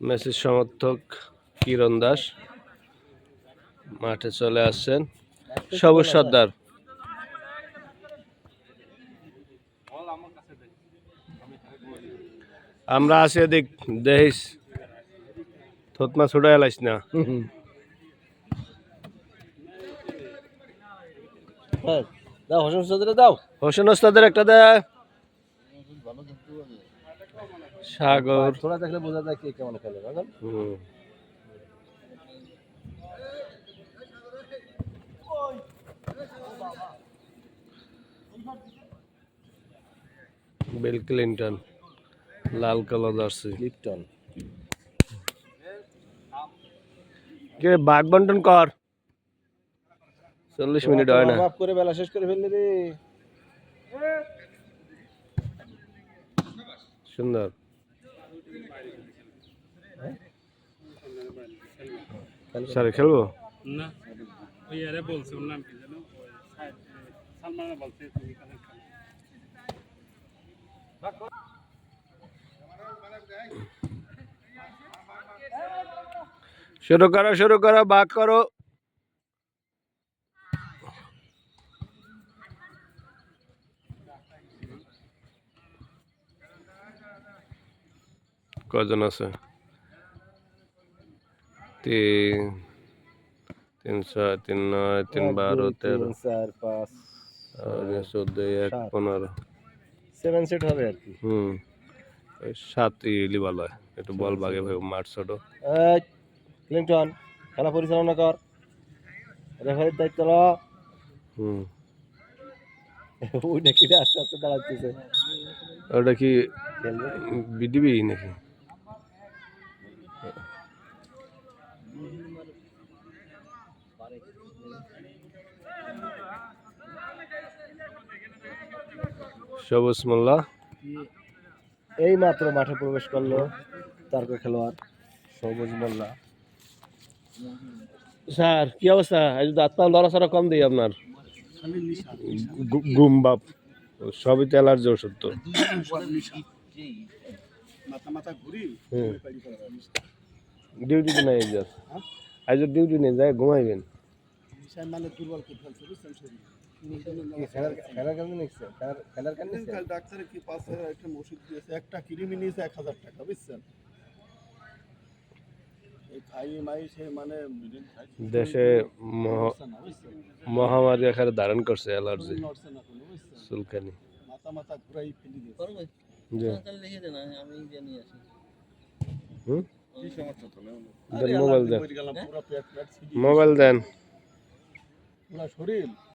মেসির সমর্থক কিরণ দাস মাঠে চলে আসছেন সবুজ সর্দার। আমরা আছি এদিক দেখিস থতমা ছুটে এলাইস না। হ্যাঁ দাও হোসেন চৌধুরী দাও। হোসেন ওস্তাদের একটা দেয় সাগর। থোড়া দেখলে বোঝা যায় কে কেমন খেলে হুম। বিল ক্লিন্টন লাল কালো জার্সি। লিপটন। কে বাঘ বন্টন কর। চল্লিশ মিনিট হয় না। করে বেলা শেষ করে ফেললি রে। সুন্দর স্যার খেলব? না ওই আরে বলছে ওর নাম কি জানো? সালমান বলছে তুমি কানে খেলো। শুরু করো শুরু করো বাঘ করো। কজন আছে? তিন তিন ছয় তিন নয় তিন বারো তেরো চার পাঁচ চোদ্দ এক পনেরো। সেভেন সেট হবে আর কি। হুম সাত ইলি ভালো হয় একটু বল বাগে ভাই মাঠ ছোট। ক্লিন্টন খেলা পরিচালনা কর। রেফারির দায়িত্ব ল। হুম। ওইটা কি আস্তে আস্তে দাঁড়াচ্ছে। ওটা কি বিডিবি নাকি? সবুজ মোল্লা এই মাত্র মাঠে প্রবেশ করল তারকা খেলোয়াড় সবুজ মোল্লা স্যার কি অবস্থা? আজ দাঁত পা লড়াচড়া কম দিই আপনার। গু- গুম বাপ সবই তো অ্যালার্জি ওষুধ তো। মাথা মাথা ঘুরি হুম ডিউটিতে নাই আজ আজ ডিউটি নেই যায় ঘুমাইবেন। মানে দুর্বল করে ফেলছে বুঝছেন শরীর ডাক্তারে কি পাঁচ হাজার ওষুধ দিয়েছে একটা কিরিমি নিয়েছে এক হাজার টাকা বুঝছেন? মানে দেশে মহামারী আকারে ধারণ করছে অ্যালার্জি চুলকানি। মাথা মাথা ঘুরাই ফেলি দিয়েছে। জি। হুম? কি সমস্যা? তো নেই দেন মোবাইল দেন। মোবাইল দেন। পুরো শরীর?